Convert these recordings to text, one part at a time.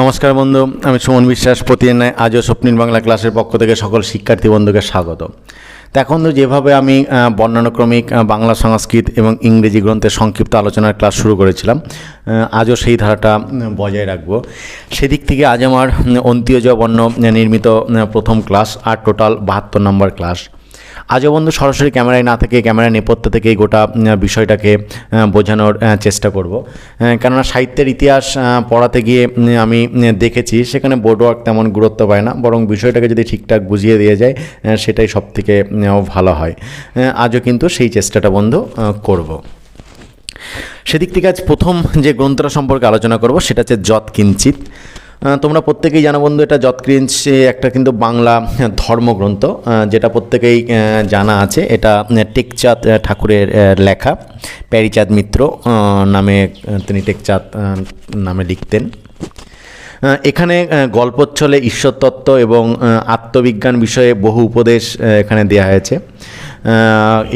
নমস্কার বন্ধু আমি সুমন বিশ্বাস। প্রতিদিন নয় আজও স্বপ্নিল বাংলা ক্লাসের পক্ষ থেকে সকল শিক্ষার্থী বন্ধুকে স্বাগত। তো এখন তো যেভাবে আমি বর্ণানুক্রমিক বাংলা সংস্কৃত এবং ইংরেজি গ্রন্থের সংক্ষিপ্ত আলোচনার ক্লাস শুরু করেছিলাম আজও সেই ধারাটা বজায় রাখব। সেদিক থেকে আজ আমার উম, অন্ত্যজ বর্ণ নির্মিত প্রথম ক্লাস আর টোটাল বাহাত্তর নম্বর ক্লাস। আজও বন্ধু সরাসরি ক্যামেরায় না থেকে ক্যামেরার নেপথ্য থেকে গোটা বিষয়টাকে বোঝানোর চেষ্টা করব। কেননা সাহিত্যের ইতিহাস পড়াতে গিয়ে আমি দেখেছি সেখানে বোর্ড ওয়ার্ক তেমন গুরুত্ব পায় না বরং বিষয়টাকে যদি ঠিকঠাক বুঝিয়ে দিয়ে যায় সেটাই সব থেকে ভালো হয়। আজও কিন্তু সেই চেষ্টাটা বন্ধু করব। সেদিক থেকে আজ প্রথম যে গ্রন্থটা সম্পর্কে আলোচনা করব সেটা হচ্ছে যৎ কিঞ্চিত আহ, তোমরা প্রত্যেকেই জানো বন্ধু, এটা যৎক্রিঞ্চ একটা কিন্তু বাংলা ধর্মগ্রন্থ যেটা প্রত্যেকেই জানা আছে। এটা টেকচাঁদ ঠাকুরের লেখা। প্যারিচাঁদ মিত্র নামে তিনি টেকচাঁদ নামে লিখতেন। এখানে গল্পচ্ছলে ঈশ্বরতত্ত্ব এবং আত্মবিজ্ঞান বিষয়ে বহু উপদেশ এখানে দেওয়া হয়েছে।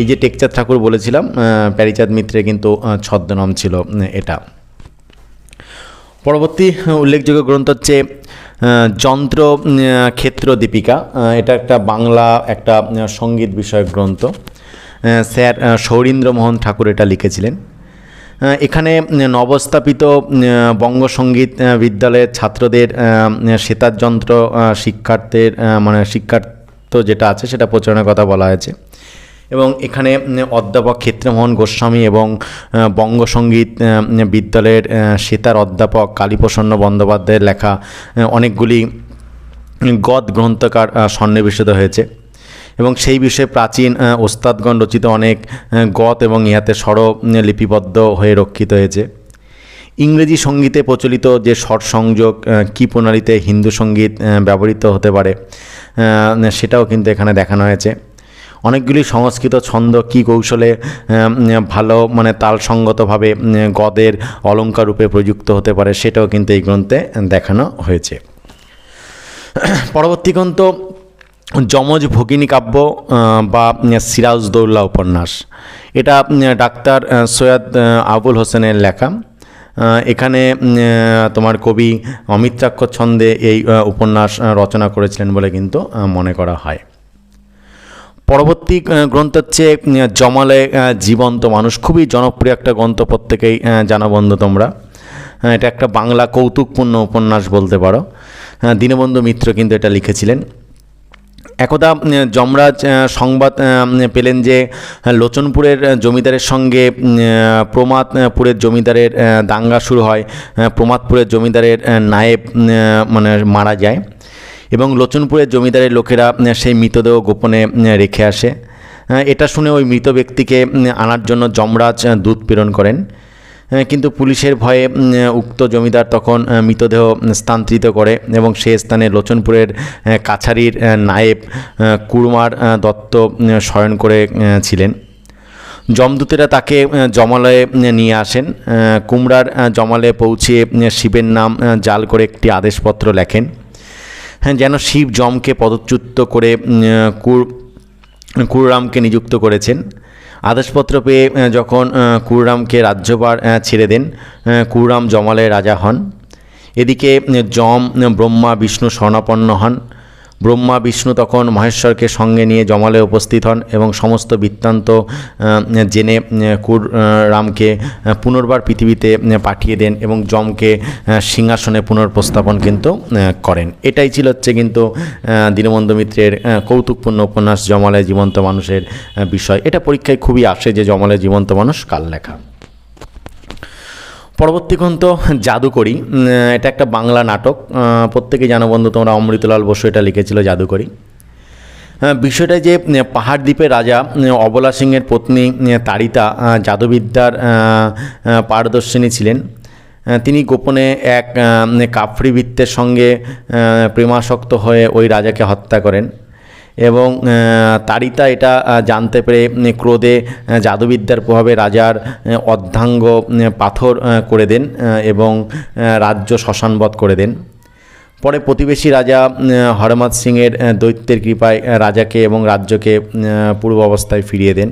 এই যে টেকচাঁদ ঠাকুর বলেছিলাম প্যারিচাঁদ মিত্রে কিন্তু ছদ্মনাম ছিল এটা। পরবর্তী উল্লেখযোগ্য গ্রন্থ হচ্ছে যন্ত্র ক্ষেত্র দীপিকা। এটা একটা বাংলা একটা সংগীত বিষয়ক গ্রন্থ। স্যার সৌরীন্দ্রমোহন ঠাকুর এটা লিখেছিলেন। এখানে নবস্থাপিত বঙ্গসঙ্গীত বিদ্যালয়ের ছাত্রদের সেতার যন্ত্র শিক্ষার্থীর মানে শিক্ষার্থ যেটা আছে সেটা প্রচারণের কথা বলা হয়েছে। এবং এখানে অধ্যাপক ক্ষেত্রমোহন গোস্বামী এবং বঙ্গসঙ্গীত বিদ্যালয়ের সেতার অধ্যাপক কালীপ্রসন্ন বন্দ্যোপাধ্যায়ের লেখা অনেকগুলি গদ গ্রন্থকার সন্নিবেশিত হয়েছে। এবং সেই বিষয়ে প্রাচীন ওস্তাদগণ রচিত অনেক গত এবং ইহাতে স্বর লিপিবদ্ধ হয়ে রক্ষিত হয়েছে। ইংরেজি সঙ্গীতে প্রচলিত যে স্বর সংযোগ কী প্রণালীতে হিন্দু সংগীত ব্যবহৃত হতে পারে সেটাও কিন্তু এখানে দেখানো হয়েছে। অনেকগুলি সংস্কৃত ছন্দ, কী কৌশলে ভালো মানে তালসঙ্গতভাবে গদের অলঙ্কার রূপে প্রযুক্ত হতে পারে সেটাও কিন্তু এই গ্রন্থে দেখানো হয়েছে। পরবর্তী গ্রন্থ, যমজ ভগিনী কাব্য বা সিরাজদৌল্লা উপন্যাস। এটা ডাক্তার সৈয়দ আবুল হোসেনের লেখা। এখানে তোমার কবি অমিত্রাক্ষর ছন্দে এই উপন্যাস রচনা করেছিলেন বলে কিন্তু মনে করা হয়। পরবর্তী গ্রন্থ হচ্ছে জমালে জীবন্ত মানুষ। খুবই জনপ্রিয় একটা গ্রন্থ প্রত্যেকেই জানা বন্ধু তোমরা। এটা একটা বাংলা কৌতুকপূর্ণ উপন্যাস বলতে পারো। দীনবন্ধু মিত্র কিন্তু এটা লিখেছিলেন। একদা যমরাজ সংবাদ পেলেন যে, লোচনপুরের জমিদারের সঙ্গে প্রমাদপুরের জমিদারের দাঙ্গা শুরু হয়। প্রমাদপুরের জমিদারের নায়েব মানে মারা যায়। এবং লোচনপুরের জমিদারের লোকেরা সেই মৃতদেহ গোপনে রেখে আসে। এটা শুনে ওই মৃত ব্যক্তিকে আনার জন্য যমরাজ দূত প্রেরণ করেন। কিন্তু পুলিশের ভয়ে উক্ত জমিদার তখন মৃতদেহ স্থানান্তরিত করে এবং সে স্থানে লোচনপুরের কাছারির নায়েব কুরমার দত্ত শয়ন করে আহ, ছিলেন। যমদূতেরা তাকে জমালয়ে নিয়ে আসেন। কুমড়ার জমালয়ে পৌঁছে শিবের নাম জাল করে একটি আদেশপত্র লেখেন। হ্যাঁ যেন শিব যমকে পদচ্যুত করে কুর, কুররামকে নিযুক্ত করেছেন। আদেশপত্র পেয়ে যখন কুররামকে রাজ্যভার ছেড়ে দেন কুররাম জমালের রাজা হন। এদিকে যম, ব্রহ্মা, বিষ্ণু স্বর্ণাপন্ন হন। ব্রহ্মা, বিষ্ণু তখন মহেশ্বরকে সঙ্গে নিয়ে জমালে উপস্থিত হন এবং সমস্ত বৃত্তান্ত জেনে কুর রামকে পুনর্বার পৃথিবীতে পাঠিয়ে দেন এবং যমকে সিংহাসনে পুনর্প্রস্থাপন কিন্তু করেন। এটাই ছিল হচ্ছে কিন্তু দীনবন্ধু মিত্রের কৌতুকপূর্ণ উপন্যাস, জমালে জীবন্ত মানুষের বিষয়। এটা পরীক্ষায় খুবই আসে যে জমালে জীবন্ত মানুষ কাল লেখা। পরবর্তী গ্রন্থ জাদুকরি এটা একটা বাংলা নাটক। প্রত্যেকে জানো বন্ধু, তোমরা অমৃতলাল বসু এটা লিখেছিল জাদুকরি। বিষয়টা যে পাহাড় দ্বীপের রাজা অবলা সিংয়ের পত্নী তারিতা জাদুবিদ্যার পারদর্শিনী ছিলেন। তিনি গোপনে এক কাফরি বৃত্তের সঙ্গে প্রেমাসক্ত হয়ে ওই রাজাকে হত্যা করেন। এবং তারিতা এটা জানতে পেরে ক্রোধে জাদুবিদ্যার প্রভাবে রাজার অর্ধাঙ্গ পাথর করে দেন এবং রাজ্য শ্মশানবধ করে দেন। পরে প্রতিবেশী রাজা হরমত সিংয়ের দৈত্যের কৃপায় রাজাকে এবং রাজ্যকে পূর্ব অবস্থায় ফিরিয়ে দেন।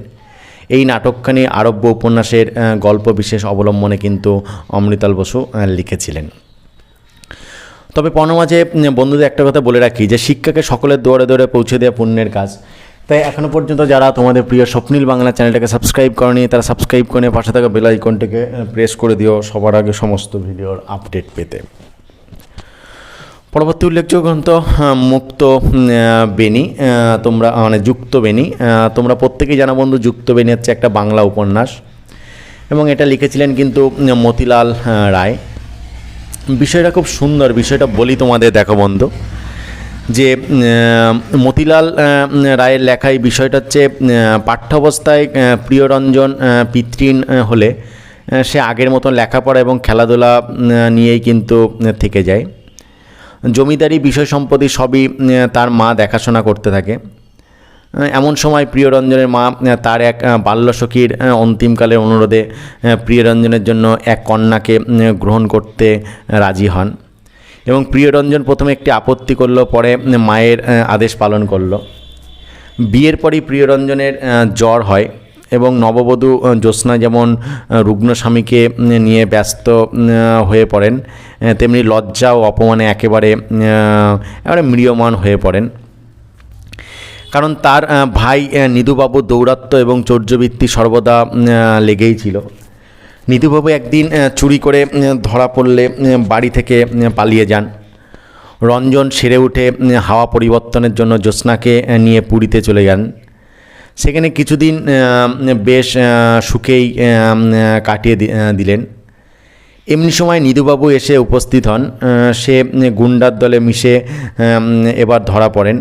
এই নাটকখানি আরব্য উপন্যাসের গল্প বিশেষ অবলম্বনে কিন্তু অমৃতাল বসু লিখেছিলেন। তবে পণমাঝে বন্ধুদের একটা কথা বলে রাখি যে শিক্ষাকে সকলের দৌড়ে দৌড়ে পৌঁছে দেওয়া পুণ্যের কাজ। তাই এখনও পর্যন্ত যারা তোমাদের প্রিয় স্বপ্নীল বাংলা চ্যানেলটাকে সাবস্ক্রাইব করেনি, তারা সাবস্ক্রাইব করে পাশে থাকা বেল আইকনটিকে প্রেস করে দিও সবার আগে সমস্ত ভিডিওর আপডেট পেতে। পরবর্তী উল্লেখযোগ্য গ্রন্থ মুক্ত বেনি তোমরা মানে যুক্ত বেনি তোমরা প্রত্যেকেই জানা বন্ধু, যুক্ত বেনি হচ্ছে একটা বাংলা উপন্যাস। এবং এটা লিখেছিলেন কিন্তু মতিলাল রায়। বিষয়টা খুব সুন্দর, বিষয়টা বলি তোমাদের দেখো বন্ধু, যে মতিলাল রায়ের লেখা এই বিষয়টা হচ্ছে পাঠ্যাবস্থায় প্রিয়রঞ্জন পিতৃণ হলে সে আগের মতন লেখাপড়া এবং খেলাধুলা নিয়েই কিন্তু থেকে যায়। জমিদারি বিষয় সম্পত্তি সবই তার মা দেখাশোনা করতে থাকে। এমন সময় প্রিয়রঞ্জনের মা তার এক বাল্যসখীর অন্তিমকালের অনুরোধে প্রিয়রঞ্জনের জন্য এক কন্যাকে গ্রহণ করতে রাজি হন। এবং প্রিয়রঞ্জন প্রথমে একটি আপত্তি করল পরে মায়ের আদেশ পালন করল। বিয়ের পরই প্রিয়রঞ্জনের জ্বর হয় এবং নববধূ জ্যোৎস্না যেমন আহ, রুগ্ন স্বামীকে নিয়ে ব্যস্ত হয়ে পড়েন তেমনি লজ্জা ও অপমানে একেবারে একেবারে ম্রিয়মান হয়ে পড়েন। কারণ তার ভাই নিধুবাবু দৌরাত্ম এবং চৌর্যবৃত্তি সর্বদা লেগেই ছিল। নিধুবাবু একদিন চুরি করে ধরা পড়লে বাড়ি থেকে পালিয়ে যান। রঞ্জন সেরে উঠে হাওয়া পরিবর্তনের জন্য জ্যোৎস্নাকে নিয়ে পুরীতে চলে যান। সেখানে কিছুদিন বেশ সুখেই কাটিয়ে দিলেন। এমনি সময় নিধুবাবু এসে উপস্থিত হন। সে গুন্ডার দলে মিশে এবার ধরা পড়েন।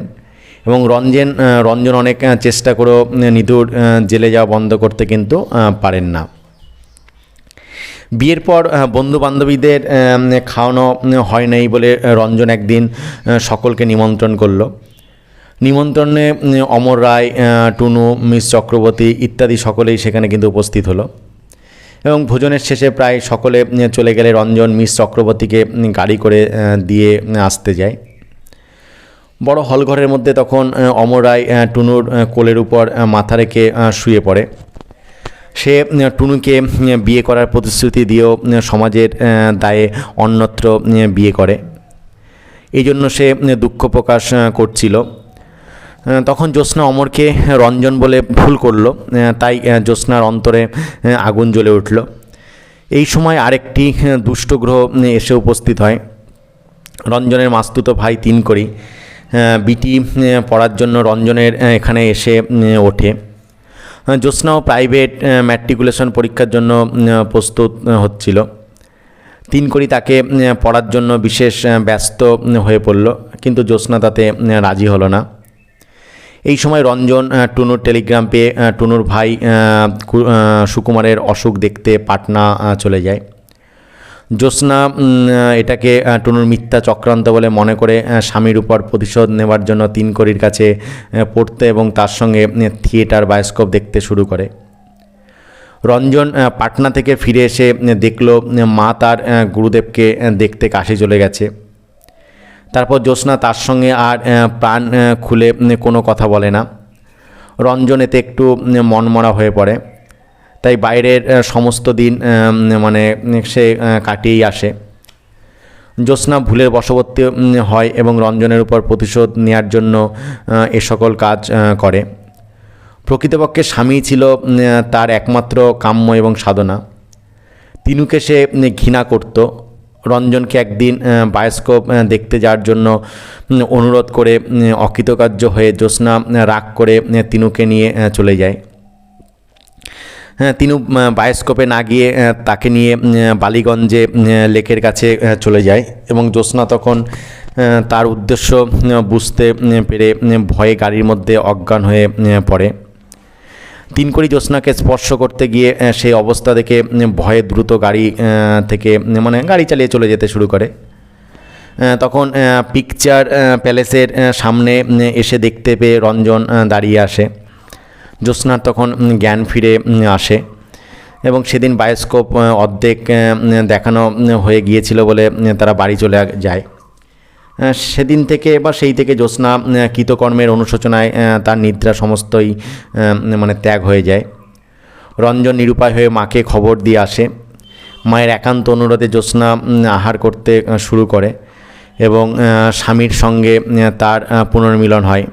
এবং রঞ্জন রঞ্জন অনেক চেষ্টা করেও নিধুর জেলে যাওয়া বন্ধ করতে কিন্তু পারেন না। বিয়ের পর বন্ধু বান্ধবীদের খাওয়ানো হয় নাই বলে রঞ্জন একদিন সকলকে নিমন্ত্রণ করল। নিমন্ত্রণে অমর রায় টুনু, মিস চক্রবর্তী ইত্যাদি সকলেই সেখানে কিন্তু উপস্থিত হলো। এবং ভোজনের শেষে প্রায় সকলে চলে গেলে রঞ্জন মিস চক্রবর্তীকে গাড়ি করে দিয়ে আসতে যায়। বড় হলঘরের মধ্যে তখন অমর রায় টুনুর কোলের উপর মাথা রেখে শুয়ে পড়ে। সে টুনুকে বিয়ে করার প্রতিশ্রুতি দিয়েও সমাজের দায়ে অন্যত্র বিয়ে করে। এই জন্য সে দুঃখ প্রকাশ করছিল। তখন জ্যোৎস্না অমরকে রঞ্জন বলে ভুল করল। তাই জ্যোৎস্নার অন্তরে আগুন জ্বলে উঠল। এই সময় আরেকটি আহ, দুষ্ট গ্রহ এসে উপস্থিত হয়। রঞ্জনের মাস্তুতো ভাই তিন করি বিটি পড়ার জন্য রঞ্জনের এখানে এসে ওঠে। জ্যোৎস্নাও প্রাইভেট ম্যাট্রিকুলেশন পরীক্ষার জন্য প্রস্তুত হচ্ছিল। তিন করি তাকে পড়ার জন্য বিশেষ ব্যস্ত হয়ে পড়ল, কিন্তু জ্যোৎস্না তাতে রাজি হলো না। এই সময় রঞ্জন টুনুর টেলিগ্রাম পেয়ে টুনুর ভাই সুকুমারের অসুখ দেখতে পাটনা চলে যায়। জ্যোৎস্না এটাকে টুনুর মিথ্যা চক্রান্ত বলে মনে করে স্বামীর উপর প্রতিশোধ নেওয়ার জন্য তিন কড়ির কাছে পড়তে এবং তার সঙ্গে থিয়েটার, বায়োস্কোপ দেখতে শুরু করে। রঞ্জন পাটনা থেকে ফিরে এসে দেখল মা তার গুরুদেবকে দেখতে কাশি চলে গেছে। তারপর জ্যোৎস্না তার সঙ্গে আর প্রাণ খুলে কোনো কথা বলে না। রঞ্জন এতে একটু মনমরা হয়ে পড়ে। তাই বাইরের সমস্ত দিন মানে সে কাটিয়েই আসে। জ্যোৎস্না ভুলের বশবর্তী হয় এবং রঞ্জনের উপর প্রতিশোধ নেওয়ার জন্য এ সকল কাজ করে। প্রকৃতপক্ষে স্বামী ছিল তার একমাত্র কাম্য এবং সাধনা। তিনুকে সে ঘৃণা করত। রঞ্জনকে একদিন বায়োস্কোপ দেখতে যাওয়ার জন্য অনুরোধ করে অকৃতকার্য হয়ে জ্যোৎস্না রাগ করে তিনুকে নিয়ে চলে যায়। তিনু আহ, বায়োস্কোপে না গিয়ে তাকে নিয়ে বালিগঞ্জে লেকের কাছে চলে যায় এবং জ্যোৎস্না তখন তার উদ্দেশ্য বুঝতে পেরে ভয়ে গাড়ির মধ্যে অজ্ঞান হয়ে পড়ে। তিন কোটি জ্যোৎস্নাকে স্পর্শ করতে গিয়ে সেই অবস্থা দেখে ভয়ে দ্রুত গাড়ি থেকে মানে গাড়ি চালিয়ে চলে যেতে শুরু করে। তখন পিকচার প্যালেসের সামনে এসে দেখতে পেয়ে রঞ্জন দাঁড়িয়ে আসে। জ্যোৎস্নার তখন জ্ঞান ফিরে আসে। এবং সেদিন বায়োস্কোপ অর্ধেক দেখানো হয়ে গিয়েছিল বলে তারা বাড়ি চলে যায়। সেদিন থেকে বা সেই থেকে জ্যোৎস্না কৃতকর্মের অনুশোচনায় তার নিদ্রা সমস্তই মানে ত্যাগ হয়ে যায়। রঞ্জন নিরুপায় হয়ে মাকে খবর দিয়ে আসে। মায়ের একান্ত অনুরোধে জ্যোৎস্না আহার করতে শুরু করে এবং স্বামীর সঙ্গে তার পুনর্মিলন হয়।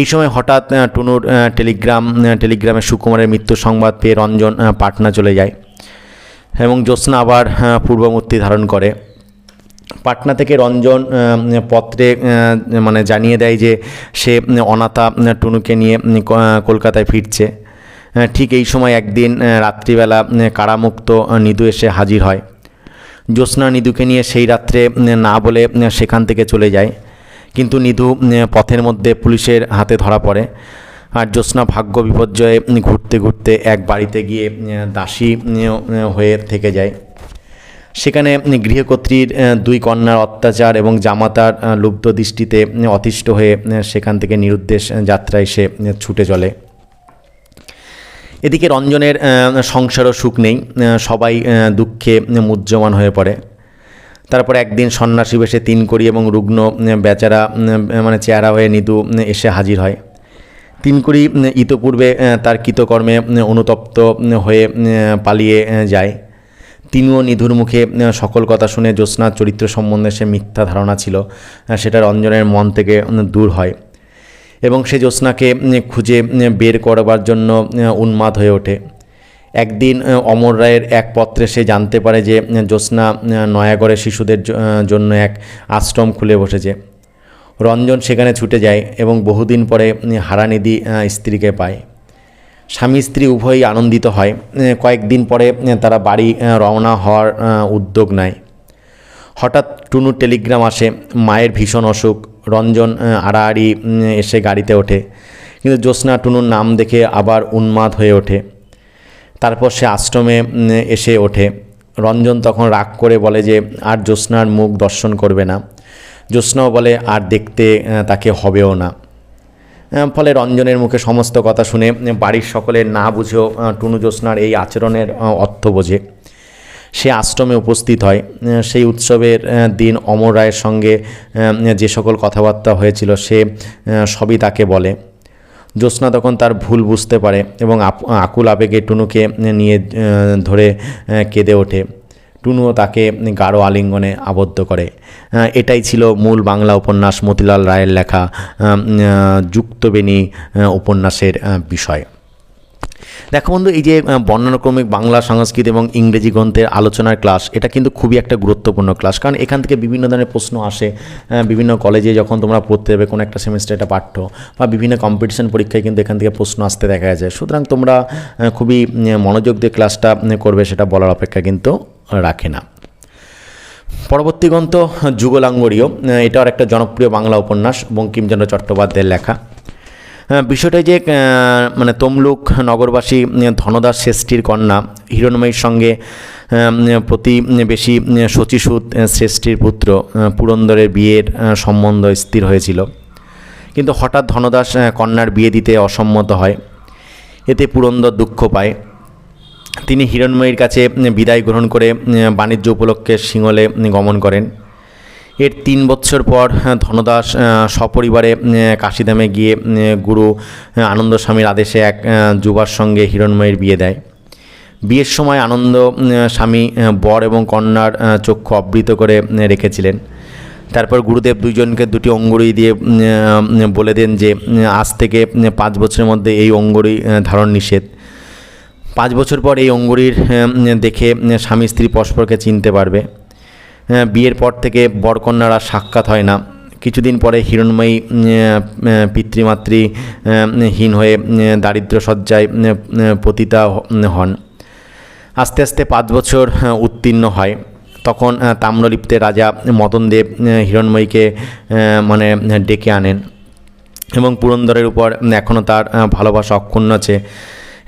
এই সময় হঠাৎ টুনুর টেলিগ্রাম টেলিগ্রামে সুকুমারের মৃত্যু সংবাদ পেয়ে রঞ্জন পাটনা চলে যায় এবং জ্যোৎস্না আবার পূর্বমূর্তি ধারণ করে। পাটনা থেকে রঞ্জন পত্রে মানে জানিয়ে দেয় যে সে অনাথা টুনুকে নিয়ে কলকাতায় ফিরছে। ঠিক এই সময় একদিন রাত্রিবেলা কারামুক্ত নিধু এসে হাজির হয়। জ্যোৎস্না নিধুকে নিয়ে সেই রাত্রে না বলে সেখান থেকে চলে যায়। কিন্তু নিধু পথের মধ্যে পুলিশের হাতে ধরা পড়ে। আর জ্যোৎস্না ভাগ্য বিপর্যয়ে ঘুরতে ঘুরতে এক বাড়িতে গিয়ে দাসী হয়ে থেকে যায়। সেখানে গৃহকর্ত্রীর দুই কন্যার অত্যাচার এবং জামাতার লুব্ধ দৃষ্টিতে অতিষ্ঠ হয়ে সেখান থেকে নিরুদ্দেশ যাত্রায় সে ছুটে চলে। এদিকে রঞ্জনের সংসারও সুখ নেই। সবাই দুঃখে মুহ্যমান হয়ে পড়ে। তারপর একদিন সন্ন্যাসী বেশে তিন করি এবং রুগ্ন বেচারা মানে চেহারা হয়ে উম, এসে হাজির হয়। তিনকুড়ি ইতপূর্বে তার কৃতকর্মে অনুতপ্ত হয়ে পালিয়ে যায়। তিনিও নিধুর মুখে সকল কথা শুনে জ্যোৎস্নার চরিত্র সম্বন্ধে সে মিথ্যা ধারণা ছিল সেটা রঞ্জনের মন থেকে দূর হয়। এবং সে জ্যোৎস্নাকে খুঁজে বের করবার জন্য উন্মাদ হয়ে ওঠে। একদিন অমর রায়ের এক পত্রে সে জানতে পারে যে জ্যোৎস্না নয়াগড়ে শিশুদের জন্য এক আশ্রম খুলে বসেছে। রঞ্জন সেখানে ছুটে যায় এবং বহুদিন পরে হারানিধি স্ত্রীকে পায়। স্বামী, স্ত্রী উভয়ই আনন্দিত হয়। কয়েকদিন পরে তারা বাড়ি রওনা হওয়ার উদ্যোগ নেয়। হঠাৎ টুনুর টেলিগ্রাম আসে, মায়ের ভীষণ অসুখ। রঞ্জন আড়াআড়ি এসে গাড়িতে ওঠে। কিন্তু জ্যোৎস্না, টুনুর নাম দেখে আবার উন্মাদ হয়ে ওঠে। তারপর সে আশ্রমে এসে ওঠে। রঞ্জন তখন রাগ করে বলে যে, আর জ্যোৎস্নার মুখ দর্শন করবে না। জ্যোৎস্নাও বলে, আর দেখতে তাকে হবেও না। ফলে রঞ্জনের মুখে সমস্ত কথা শুনে বাড়ির সকলে না বুঝেও টুনু জ্যোৎস্নার এই আচরণের অর্থ বোঝে। সে আশ্রমে উপস্থিত হয়। সেই উৎসবের দিন অমর রায়ের সঙ্গে যে সকল কথাবার্তা হয়েছিল, সে সবই তাকে বলে। জ্যোৎস্না তখন তার ভুল বুঝতে পারে এবং আকুল আবেগে টুনুকে নিয়ে ধরে কেঁদে ওঠে। টুনুও তাকে গাঢ় আলিঙ্গনে আবদ্ধ করে। এটাই ছিল মূল বাংলা উপন্যাস মতিলাল রায়ের লেখা যুক্তবেণী উপন্যাসের বিষয়। দেখো বন্ধু, এই যে বর্ণানুক্রমিক বাংলা, সংস্কৃত এবং ইংরেজি গ্রন্থের আলোচনার ক্লাস এটা কিন্তু খুবই একটা গুরুত্বপূর্ণ ক্লাস কারণ এখান থেকে বিভিন্ন ধরনের প্রশ্ন আসে বিভিন্ন কলেজে যখন তোমরা পড়তে যাবে কোনো একটা সেমিস্টার এটা পাঠ্য, বা বিভিন্ন কম্পিটিশন পরীক্ষায় কিন্তু এখান থেকে প্রশ্ন আসতে দেখা যায়। সুতরাং তোমরা খুবই মনোযোগ দিয়ে ক্লাসটা করবে, সেটা বলার অপেক্ষা কিন্তু রাখে না। পরবর্তী গ্রন্থ, যুগলাঙ্গরীয় এটাও একটা জনপ্রিয় বাংলা উপন্যাস, বঙ্কিমচন্দ্র চট্টোপাধ্যায়ের লেখা। বিষয়টা যে মানে তমলুক নগরবাসী ধনদাস শ্রেষ্ঠীর কন্যা, হিরণময়ীর সঙ্গে প্রতিবেশী শচীসুদ শ্রেষ্ঠীর পুত্র পুরন্দরের বিয়ের সম্বন্ধ স্থির হয়েছিল। কিন্তু হঠাৎ ধনদাস কন্যার বিয়ে দিতে অসম্মত হয়। এতে পুরন্দর দুঃখ পায়। তিনি হিরণময়ীর কাছে বিদায় গ্রহণ করে বাণিজ্য উপলক্ষে সিংহলে গমন করেন। এর তিন বছর পর ধনদাস সপরিবারে কাশিধামে গিয়ে গুরু আনন্দ স্বামীর আদেশে এক যুবার সঙ্গে হিরণময়ীর বিয়ে দেয়। বিয়ের সময় আনন্দ স্বামী বর এবং কন্যার চক্ষু আবৃত করে রেখেছিলেন। তারপর গুরুদেব দুইজনকে দুটি অঙ্গুরি দিয়ে বলে দেন যে আজ থেকে পাঁচ বছরের মধ্যে এই অঙ্গুরি ধারণ নিষেধ। পাঁচ বছর পর এই অঙ্গুরির দেখে স্বামী স্ত্রী পরস্পরকে চিনতে পারবে। বিয়ের পর থেকে বরকন্যারা সাক্ষাৎ হয় না। কিছুদিন পরে হিরণময়ী উম, আহ, পিতৃমাতৃ হীন হয়ে দারিদ্র সজ্জায় পতিতা হন। আস্তে আস্তে পাঁচ বছর উত্তীর্ণ হয়। তখন তাম্রলিপ্তে রাজা মদনদেব হিরণময়ীকে মানে ডেকে আনেন। এবং পুরন্দরের উপর এখনও তার ভালোবাসা অক্ষুণ্ণ আছে।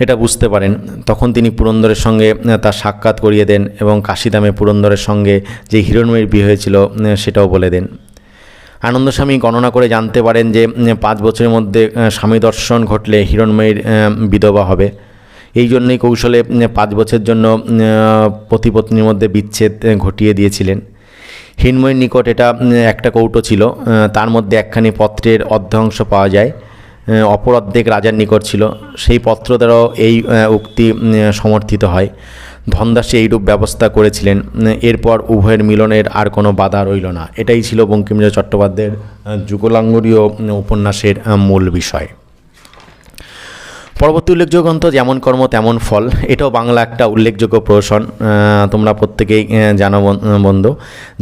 এটা বুঝতে পারেন। তখন তিনি পুরন্দরের সঙ্গে তার সাক্ষাৎ করিয়ে দেন এবং কাশিদামে পুরন্দরের সঙ্গে যে হিরণময়ীর বিয়ে হয়েছিল সেটাও বলে দেন। আনন্দস্বামী গণনা করে জানতে পারেন যে পাঁচ বছরের মধ্যে স্বামী দর্শন ঘটলে হিরণময়ীর বিধবা হবে। এই জন্যই কৌশলে পাঁচ বছরের জন্য উম, পতি পত্নীর মধ্যে বিচ্ছেদ ঘটিয়ে দিয়েছিলেন। হিরণময়ীর নিকট এটা একটা কৌটো ছিল। তার মধ্যে একখানি পত্রের অর্ধাংশ পাওয়া যায়। আহ, অপর অর্ধেক রাজার নিকট ছিল। সেই পত্র দ্বারাও এই উক্তি সমর্থিত হয়। ধনদাসী এইরূপ ব্যবস্থা করেছিলেন। এরপর উভয়ের মিলনের আর কোনো বাধা রইল না। এটাই ছিল বঙ্কিমচন্দ্র চট্টোপাধ্যায়ের যুগলাঙ্গরীয় উপন্যাসের মূল বিষয়। পরবর্তী উল্লেখযোগ্য গ্রন্থ যেমন কর্ম তেমন ফল। এটাও বাংলা একটা উল্লেখযোগ্য প্রহসন। তোমরা প্রত্যেকেই জানো বন্ধু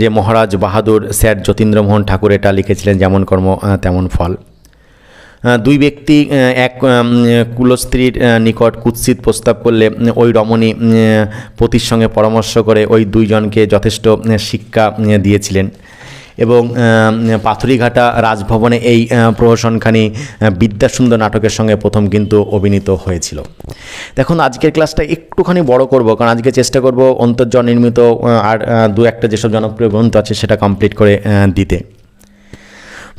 যে মহারাজ বাহাদুর স্যার যতীন্দ্রমোহন ঠাকুর এটা লিখেছিলেন যেমন কর্ম তেমন ফল। দুই ব্যক্তি এক কুলস্ত্রীর নিকট কুৎসিত প্রস্তাব করলে ওই রমণী পতির সঙ্গে পরামর্শ করে ওই দুইজনকে যথেষ্ট শিক্ষা দিয়েছিলেন। এবং পাথুরিঘাটা রাজভবনে এই প্রহসনখানি বিদ্যাসুন্দর নাটকের সঙ্গে প্রথম কিন্তু অভিনীত হয়েছিল। দেখুন, আজকের ক্লাসটা একটুখানি বড় করব, কারণ আজকে চেষ্টা করব অন্তর্জ নির্মিত আর দু একটা যেসব জনপ্রিয় গ্রন্থ আছে সেটা কমপ্লিট করে দিতে।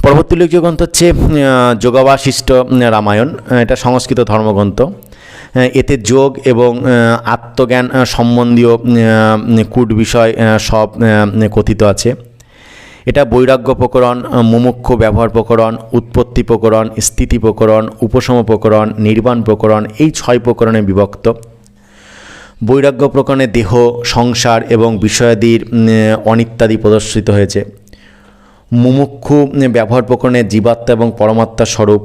পরবর্তী উল্লেখযোগ্য গ্রন্থ হচ্ছে যোগাবাশিষ্ট রামায়ণ। এটা সংস্কৃত ধর্মগ্রন্থ। এতে যোগ এবং আত্মজ্ঞান সম্বন্ধীয় কূট বিষয় সব কথিত আছে। এটা বৈরাগ্য প্রকরণ মুমুক্ষ ব্যবহার প্রকরণ, উৎপত্তি প্রকরণ, স্থিতি প্রকরণ, উপশম প্রকরণ, নির্বাণ প্রকরণ, এই ছয় প্রকরণে বিভক্ত। বৈরাগ্য প্রকরণে দেহ, সংসার এবং বিষয়াদির অনিত্যাদি প্রদর্শিত হয়েছে। মুমুক্ষু ব্যবহার প্রকরণে জীবাত্মা এবং পরমাত্মা স্বরূপ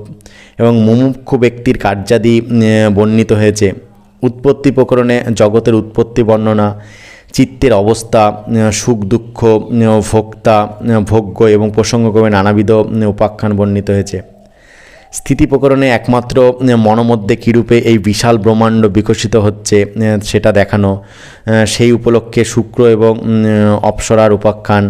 এবং মুমুক্ষু ব্যক্তির কার্যাদি বর্ণিত হয়েছে। উৎপত্তি প্রকরণে জগতের উৎপত্তি বর্ণনা, চিত্তের অবস্থা সুখ, দুঃখ ভোক্তা ভোগ্য এবং প্রসঙ্গক্রমে নানাবিধ উপাখ্যান বর্ণিত হয়েছে। স্থিতি প্রকরণে একমাত্র মনোমধ্যে কীরূপে এই বিশাল ব্রহ্মাণ্ড বিকশিত হচ্ছে সেটা দেখানো সেই উপলক্ষে শুক্র এবং অপ্সরার উপাখ্যান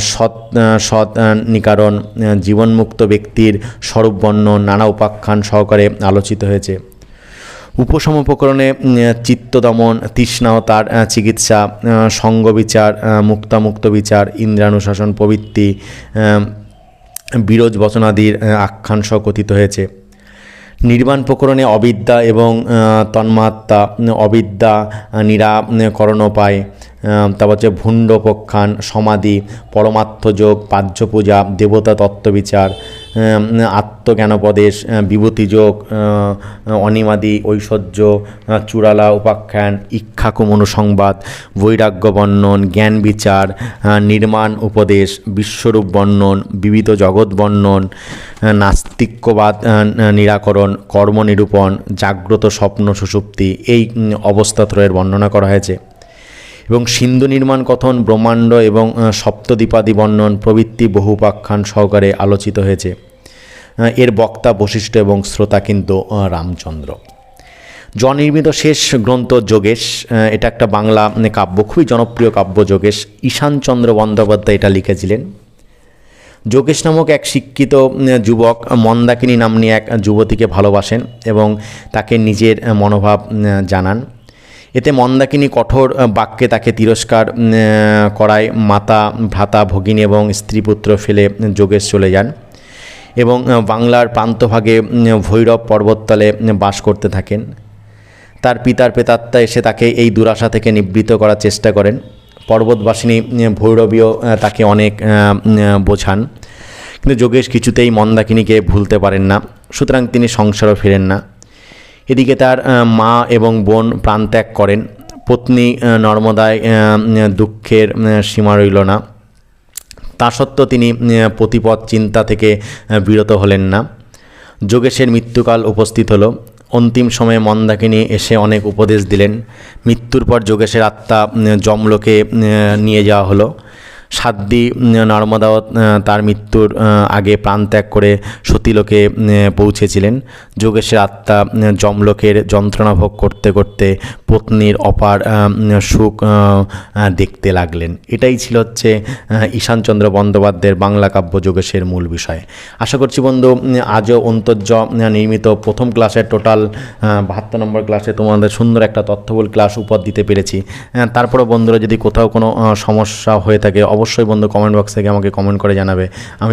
সৎ সৎ নিকারণ জীবনমুক্ত ব্যক্তির স্বরূপ বর্ণন নানা উপাখ্যান সহকারে আলোচিত হয়েছে। উপশম প্রকরণে উম, চিত্তদমন তৃষ্ণা তার চিকিৎসা আহ, সঙ্গবিচার আহ, মুক্তামুক্ত বিচার ইন্দ্রানুশাসন প্রবৃত্তি বিরোজ বচনাদির আখ্যান সহ কথিত হয়েছে। নির্মাণ প্রকরণে অবিদ্যা এবং তন্মাত্মা, অবিদ্যা নিরাকরণ নিরাকরণোপায় তারপর হচ্ছে ভুণ্ডপক্ষান সমাধি পরমাত্মযোগ পাহ্য পূজা দেবতা তত্ত্ববিচার আত্মজ্ঞানোপদেশ বিভূতিযোগ অনিমাদি, ঐশ্বর্য চূড়ালা উপাখ্যান ইক্ষাকুম অনুসংবাদ বৈরাগ্য বর্ণন, জ্ঞান বিচার নির্মাণ উপদেশ, বিশ্বরূপ বর্ণন, বিবিধ জগৎ বর্ণন নাস্তিক্যবাদ নিরাকরণ কর্ম নিরূপণ জাগ্রত স্বপ্ন সুষুপ্তি, এই অবস্থাত্রয়ের বর্ণনা করা হয়েছে। এবং সিন্ধু নির্মাণ কথন ব্রহ্মাণ্ড এবং আহ, সপ্তদ্বীপাদি বর্ণন প্রভৃতি বহু উপাখ্যান সহকারে আলোচিত হয়েছে। এর বক্তা বৈশিষ্ট্য এবং শ্রোতা কিন্তু রামচন্দ্র। জনির্মিত শেষ গ্রন্থ যোগেশ এটা একটা বাংলা কাব্য খুবই জনপ্রিয় কাব্য যোগেশ। ঈশানচন্দ্র বন্দ্যোপাধ্যায় এটা লিখেছিলেন। যোগেশ নামক এক শিক্ষিত যুবক মন্দাকিনী নাম্নী এক যুবতীকে ভালোবাসেন এবং তাকে নিজের মনোভাব জানান। এতে মন্দাকিনী কঠোর বাক্যে তাকে তিরস্কার করায় মাতা, ভ্রাতা, ভগিনী এবং স্ত্রীপুত্র ফেলে যোগেশ চলে যান এবং বাংলার প্রান্তভাগে ভৈরব পর্বততলে বাস করতে থাকেন। তার পিতার প্রেতাত্মা এসে তাকে এই দুরাশা থেকে নিবৃত্ত করার চেষ্টা করেন। পর্বতবাসিনী ভৈরবীয় তাকে অনেক বোঝান। কিন্তু যোগেশ কিছুতেই মন্দাকিনীকে ভুলতে পারেন না। সুতরাং তিনি সংসারও ফেরেন না। এদিকে তার মা এবং বোন প্রাণত্যাগ করেন। পত্নী নর্মদায় দুঃখের সীমা রইল না। তা সত্ত্বেও তিনি প্রতিপদ চিন্তা থেকে বিরত হলেন না। যোগেশের মৃত্যুকাল উপস্থিত হলো। অন্তিম সময়ে মন্দাকিনী এসে অনেক উপদেশ দিলেন। মৃত্যুর পর যোগেশের আত্মা যমলোকে নিয়ে যাওয়া হলো। সাদ্দি নর্মদাও তার মৃত্যুর আগে প্রাণত্যাগ করে সতীলোকে পৌঁছেছিলেন। যোগেশের আত্মা যমলোকের যন্ত্রণা ভোগ করতে করতে পত্নীর অপার সুখ দেখতে লাগলেন। এটাই ছিল হচ্ছে ঈশানচন্দ্র বন্দ্যোপাধ্যায়ের বাংলা কাব্য যোগেশের মূল বিষয়। আশা করছি বন্ধু আজও অন্তর্য নির্মিত প্রথম ক্লাসের টোটাল বাহাত্তর নম্বর ক্লাসে তোমাদের সুন্দর একটা তথ্যবল ক্লাস উপর দিতে পেরেছি। আহ, তারপরেও বন্ধুরা যদি কোথাও কোনো সমস্যা হয়ে থাকে অবশ্যই বন্ধু কমেন্ট বক্সে গিয়ে আমাকে কমেন্ট করে জানাবে। আমি